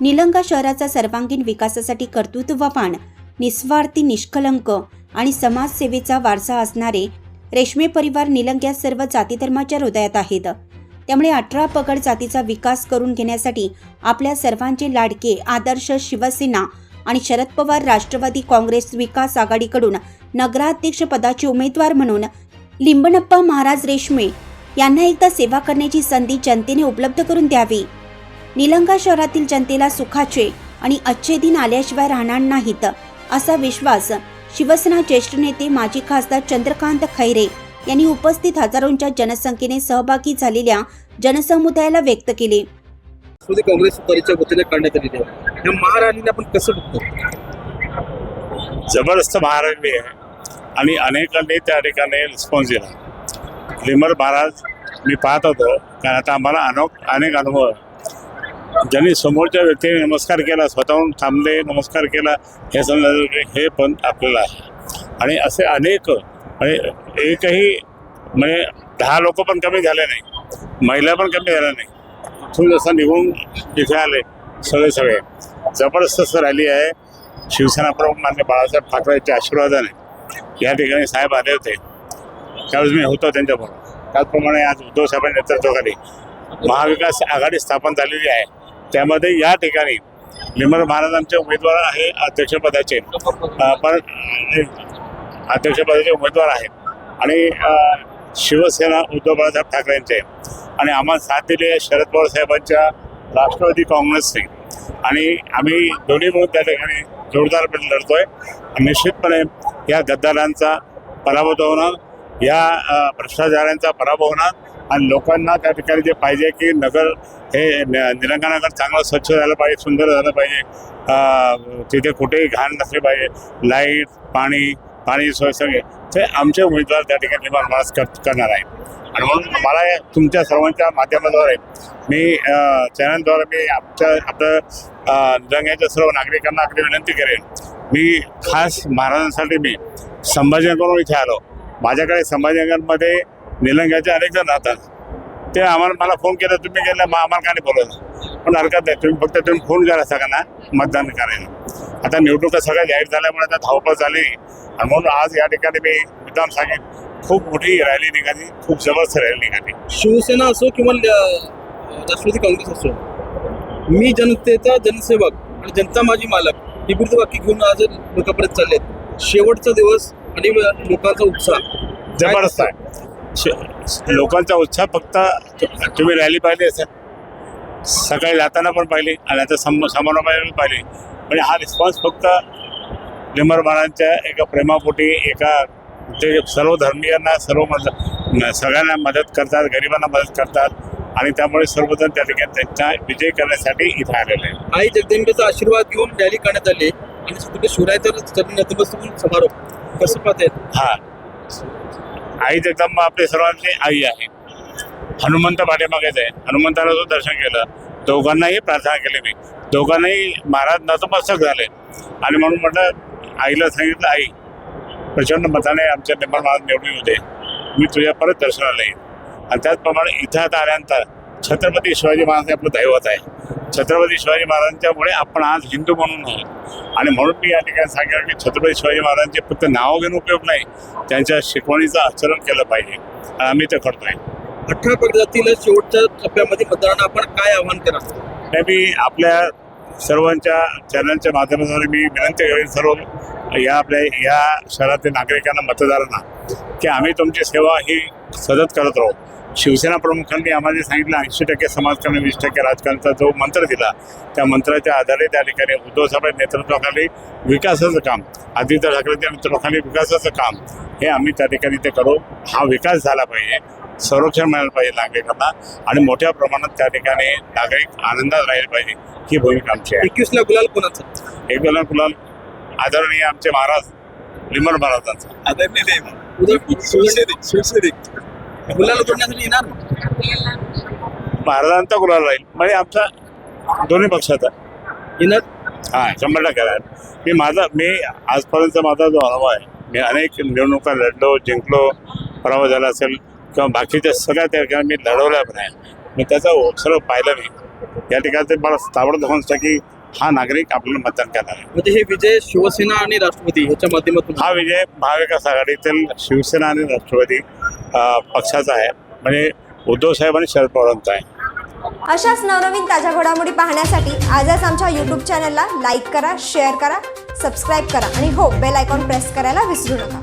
निलंगा शहराचा सर्वांगीण विकासासाठी कर्तृत्ववान निस्वार्थी निष्कलंक आणि समाजसेवेचा वारसा असणारे रेशमे परिवार निलंग्यात सर्व जाती धर्माच्या हृदयात आहेत. त्यामुळे अठरा पगड जातीचा विकास करून घेण्यासाठी आपल्या सर्वांचे लाडके आदर्श शिवसेना आणि शरद पवार राष्ट्रवादी काँग्रेस विकास आघाडीकडून नगराध्यक्ष पदाचे उमेदवार म्हणून लिंबणप्पा महाराज रेशमे यांना एकदा सेवा करण्याची संधी जनतेने उपलब्ध करून द्यावी. निलंगा शहरातील जनतेला सुखाचे आणि अच्छे दिन आल्याशिवाय राहणार नाहीत असा विश्वास शिवसेना ज्येष्ठ नेते माजी खासदार चंद्रकांत खैरे यांनी उपस्थित हजारोंच्या जनसंख्येने सहभागी झालेल्या जनसमुदायाला व्यक्त केले. काँग्रेस आलेली आहे महाराणीने आपण कसं बघतो? जबरदस्त महाराणी आहे आणि अनेकांनी त्या ठिकाणी रिस्पॉन्स दिला. लिमर महाराज मी पाहत होतो कारण आता आम्हाला अनो अनेक अनुभव आहे. ज्यांनी समोरच्या व्यक्तीने नमस्कार केला स्वतःहून थांबले नमस्कार केला हे समजा हे पण आपल्याला आहे. आणि असे अनेक म्हणजे एकही म्हणजे दहा लोक पण कमी झाले नाही महिला पण कमी झाल्या नाही. तिथून जसं निघून इथे आले सगळे सगळे. जबरदस्त रॅली आहे. शिवसेना प्रमुख मान्य बाळासाहेब ठाकरेच्या आशीर्वादाने या ठिकाणी साहेब आले होते. त्यावेळेस मी होतो त्यांच्याबरोबर. त्याचप्रमाणे आज उद्धव साहेबांच्या नेतृत्वाखाली महाविकास आघाडी स्थापन झालेली आहे. त्यामध्ये या ठिकाणी निमर महाराजांचे उमेदवार आहे अध्यक्षपदाचे. पण अध्यक्षपदाचे उमेदवार आहेत. आणि शिवसेना उद्धव बाळासाहेब ठाकरेंचे. आणि आम्हाला साथ दिली आहे शरद पवार साहेबांच्या राष्ट्रवादी काँग्रेसने. आणि आम्ही दोन्ही मिळून त्या ठिकाणी जोरदारपणे लढतोय. निश्चितपणे या गद्दारांचा पराभव होणार. या भ्रष्टाचारांचा पराभव होणार. आणि लोकांना त्या ठिकाणी जे पाहिजे की नगर हे न- चांगलं स्वच्छ झालं पाहिजे सुंदर झालं पाहिजे. तिथे कुठेही घाण नसली पाहिजे. लाइट पाणी पाणी सोय सगळे ते आमचे उमेदवार त्या ठिकाणी निर्माण कर करणार आहे आणि म्हणून मला तुमच्या सर्वांच्या माध्यमाद्वारे मी चॅनलद्वारे मी आमच्या आपलं अ, सर्व नागरिकांना अगदी विनंती करेन. मी खास महाराजांसाठी मी संभाजीनगरहून इथे आलो. माझ्याकडे संभाजीनगरमध्ये निलंग्याचे अनेक जण राहतात. ते आम्हाला मला फोन केला तुम्ही गेला मग आम्हाला नाही बोलवलं. पण हरकत नाही तुम्ही फक्त तुम्ही फोन करा सगळ्यांना मतदान करायला आता निवडणुका सगळ्या जाहीर झाल्यामुळे आता धावपळ झाली. आणि म्हणून आज या ठिकाणी मी मुद्दाम सांगेन खूप मोठी रॅली निघाली खूप जबरदस्त रॅली निघाली. शिवसेना असो किंवा राष्ट्रवादी काँग्रेस असो मी जनतेचा जनसेवक आणि जनता माझी मालक ही वाक्य घेऊन आज लोकांपर्यंत चाललेत. शेवटचा दिवस आणि लोकांचा उत्साह. जबरदस्त आहे. लोकांचा उत्साह फक्त तुम्ही रॅली पाहिली असेल. सकाळी जाताना पण पाहिली आणि आता सम समारोपाला पण पाहिली. म्हणजे हा रिस्पॉन्स फक्त महाराजांच्या एका प्रेमापोटी एका ते सर्व धर्मीयांना सर्व मद सगळ्यांना मदत करतात गरिबांना मदत करतात आणि त्यामुळे सर्वजण त्या ठिकाणी त्यांचा विजय करण्यासाठी इथे आलेले आहे आई जगदंबेचा आशीर्वाद घेऊन रॅली काढण्यात आली आणि तिथे शिवरायचा समारोप. कसं पाहतायत हा. आई जगदंबा आपली सर्वांची आई आहे. हनुमंत पाठीमागेच आहे. हनुमंताला जो दर्शन केलं. दोघांनाही प्रार्थना केली मी. दोघांनाही महाराज नतमस्तक झाले. आणि म्हणून म्हटलं आईला सांगितलं आई प्रचंड मताने आमच्या निर्माण महाराज निवडून होते मी तुझ्या परत दर्शनाला येईन. आणि त्याचप्रमाणे इथं आता आल्यानंतर छत्रपती शिवाजी महाराज आपलं दैवत आहे. छत्रपती शिवाजी महाराजांच्यामुळे आपण आज हिंदू म्हणून आहोत. आणि म्हणून मी या ठिकाणी सांगेन की छत्रपती शिवाजी महाराजांचे फक्त नाव घेऊन उपयोग नाही त्यांच्या शिकवणीचं आचरण केलं पाहिजे. आणि आम्ही ते करतोय. अठरा प्रजातीला शेवटच्या टप्प्यामध्ये मतदारांना आपण काय आव्हान करा हे मी आपल्या सर्वांच्या चॅनलच्या माध्यमाद्वारे मी विनंती करेन सर्व या आपल्या या शहरातील नागरिकांना मतदारांना की आम्ही तुमची सेवा ही सतत करत राहू. शिवसेना प्रमुखांनी आम्हाला सांगितलं ऐंशी टक्के समाजकारण वीस टक्के राजकारणाचा जो मंत्र दिला त्या मंत्राच्या आधारे त्या ठिकाणी उद्धव साहेब नेतृत्वाखाली विकासाचं काम आदित्य ठाकरेंच्या नेतृत्वाखाली विकासाचं काम हे आम्ही त्या ठिकाणी ते करू. हा विकास झाला पाहिजे संरक्षण मिळालं पाहिजे नागरिकांना आणि मोठ्या प्रमाणात त्या ठिकाणी नागरिक आनंदात राहिले पाहिजे ही भूमिका आमची आहे. एकवीसला गुलाल कोणाचा? एक वेळा कुलाल आदरणीय आमचे महाराज लिमर महाराजांचा. गुलाल जोडण्यासाठी येणार? महाराजांचा गुलाल राहील. म्हणजे आमचा दोन्ही पक्षाचा येणार? हा शंभर टक्के राहील. मी माझा मी आजपर्यंत माझा जो अनुभव आहे मी अनेक निवडणुका लढलो जिंकलो पराभव झाला असेल किंवा बाकीच्या सगळ्या त्या ठिकाणी मी लढवल्या पण आहे. मी त्याचा सर्व पाहिलं मी या ठिकाणी ते मला ताबडतोब समजतं की हा नागरिक आपल्याला मतदान करणार आहे. म्हणजे हे विजय शिवसेना आणि राष्ट्रवादी ह्याच्या माध्यमातून हा विजय महाविकास आघाडीतील शिवसेना आणि राष्ट्रवादी. पक्षाचा आहे. म्हणजे उद्धव साहेब आणि शरद पवारांचा आहे. अशाच नवनवीन ताज्या घडामोडी पाहण्यासाठी आजच आमच्या यूट्यूब चॅनलला लाईक करा शेअर करा सबस्क्राईब करा आणि हो बेल आयकॉन प्रेस करायला विसरू नका.